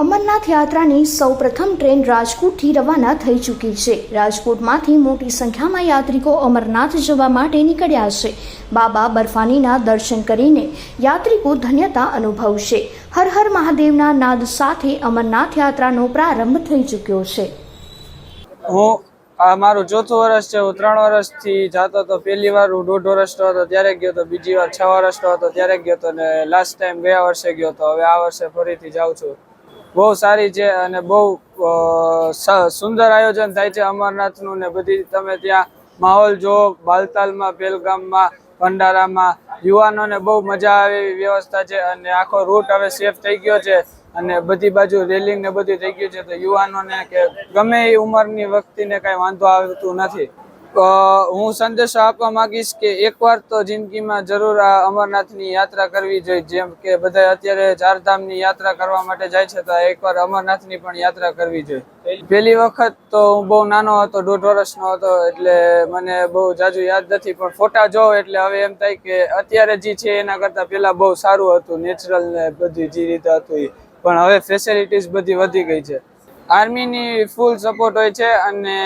અમરનાથ યાત્રાની સૌપ્રથમ ટ્રેન રાજકોટથી રવાના થઈ ચૂકી છે. રાજકોટમાંથી મોટી સંખ્યામાં યાત્રિકો અમરનાથ જવા માટે નીકળ્યા છે. બાબા બર્ફાનીના દર્શન કરીને યાત્રિકો ધન્યતા અનુભવશે. હર હર મહાદેવના નાદ સાથે અમરનાથ યાત્રાનો પ્રારંભ થઈ ચૂક્યો છે. હું આ મારું ચોથું વર્ષ છે. હું ત્રણ વર્ષથી જાતો હતો. પહેલી વાર હું દોઢ વર્ષનો હતો, ત્યારે ગયો હતો બીજી વાર છ વર્ષનો હતો, ત્યારે ગયો હતો ને લાસ્ટ ટાઈમ ગયા વર્ષે ગયો હતો હવે આ વર્ષે ફરીથી જાઉં છું. બહુ સારી છે અને બહુ સુંદર આયોજન થાય છે અમરનાથનું ને બધી તમે ત્યાં માહોલ જો બાલતાલમાં પહેલગામમાં ભંડારામાં, યુવાનોને બહુ મજા આવે એવી વ્યવસ્થા છે અને આખો રૂટ હવે સેફ થઈ ગયો છે અને બધી બાજુ રેલિંગ ને બધું થઈ ગયું છે તો યુવાનોને કે ગમે એ ઉંમરની વ્યક્તિને કાંઈ વાંધો આવતું નથી. હું સંદેશો આપવા માંગીશ કે એકવાર તો જિંદગીમાં જરૂર આ અમરનાથની યાત્રા કરવી જોઈએ. જેમ કે બધા અત્યારે ચારધામની યાત્રા કરવા માટે જાય છે, તો એકવાર અમરનાથની પણ યાત્રા કરવી જોઈએ. પહેલી વખત તો હું બહુ નાનો હતો, દોઢ વર્ષનો હતો, એટલે મને બહુ જાજુ યાદ નથી, પણ ફોટા જોઉં એટલે હવે એમ થાય કે અત્યારે જે છે એના કરતાં પહેલા બહુ સારું હતું, નેચરલ ને બધું જે રીતે હતું એ પણ હવે ફેસિલિટીઝ બધી વધી ગઈ છે. આર્મીની ફૂલ સપોર્ટ હોય છે અને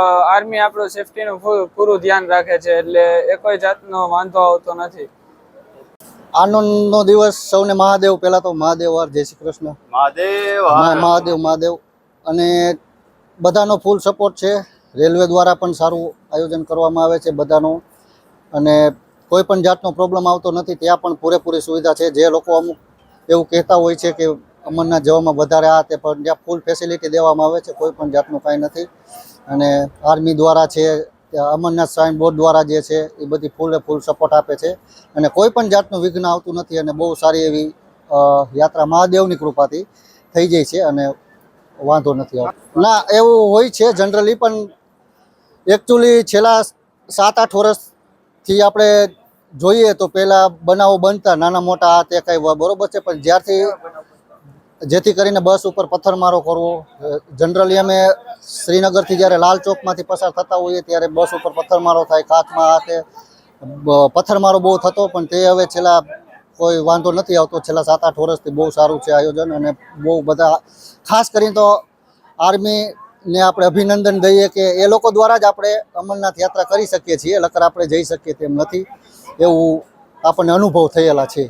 આર્મી આપણું સેફટીનું ફૂલ પૂરું ધ્યાન રાખે છે એટલે એ કોઈ જાતનો વાંધો આવતો નથી. આનંદનો દિવસ સૌને મહાદેવ પહેલા તો મહાદેવ વાર જય શ્રી કૃષ્ણ. મહાદેવ મહાદેવ મહાદેવ. અને બધાનો ફૂલ સપોર્ટ છે. રેલવે દ્વારા પણ સારું આયોજન કરવામાં આવે છે બધાનો. અને કોઈ પણ જાતનો પ્રોબ્લેમ આવતો નથી ત્યાં પણ પૂરેપૂરી સુવિધા છે. જે લોકો અમુક એવું કહેતા હોય છે કે અમરનાથ જવામાં વધારે આ તે પણ ત્યાં ફૂલ ફેસિલિટી દેવામાં આવે છે, કોઈ પણ જાતનું કાંઈ નથી. અને આર્મી દ્વારા છે અમરનાથ સાઇન બોર્ડ દ્વારા જે છે, એ બધી ફૂલે ફૂલ સપોર્ટ આપે છે. અને કોઈ પણ જાતનું વિઘ્ન આવતું નથી અને બહુ સારી એવી યાત્રા મહાદેવની કૃપાથી થઈ જાય છે અને વાંધો નથી આવતો. ના, એવું હોય છે જનરલી પણ એકચ્યુઅલી છેલ્લા સાત આઠ વર્ષથી આપણે જોઈએ તો પહેલાં બનાવો બનતા નાના મોટા આ તે કઈ બરોબર છે, પણ જ્યારથી જેથી કરીને બસ ઉપર પથ્થરમારો કરવો. જનરલી અમે શ્રીનગરથી જ્યારે લાલ ચોકમાંથી પસાર થતા હોઈએ ત્યારે બસ ઉપર પથ્થરમારો થાય કાચમાં તે પથ્થરમારો બહુ થતો, પણ તે હવે છેલ્લા કોઈ વાંધો નથી આવતો. છેલ્લા સાત આઠ વર્ષથી બહુ સારું છે આયોજન અને બહુ બધા, ખાસ કરીને તો આર્મીને આપણે અભિનંદન દઈએ કે એ લોકો દ્વારા જ આપણે અમરનાથ યાત્રા કરી શકીએ છીએ. લકર આપણે જઈ શકીએ તેમ નથી. એવું આપણને અનુભવ થયેલા છે.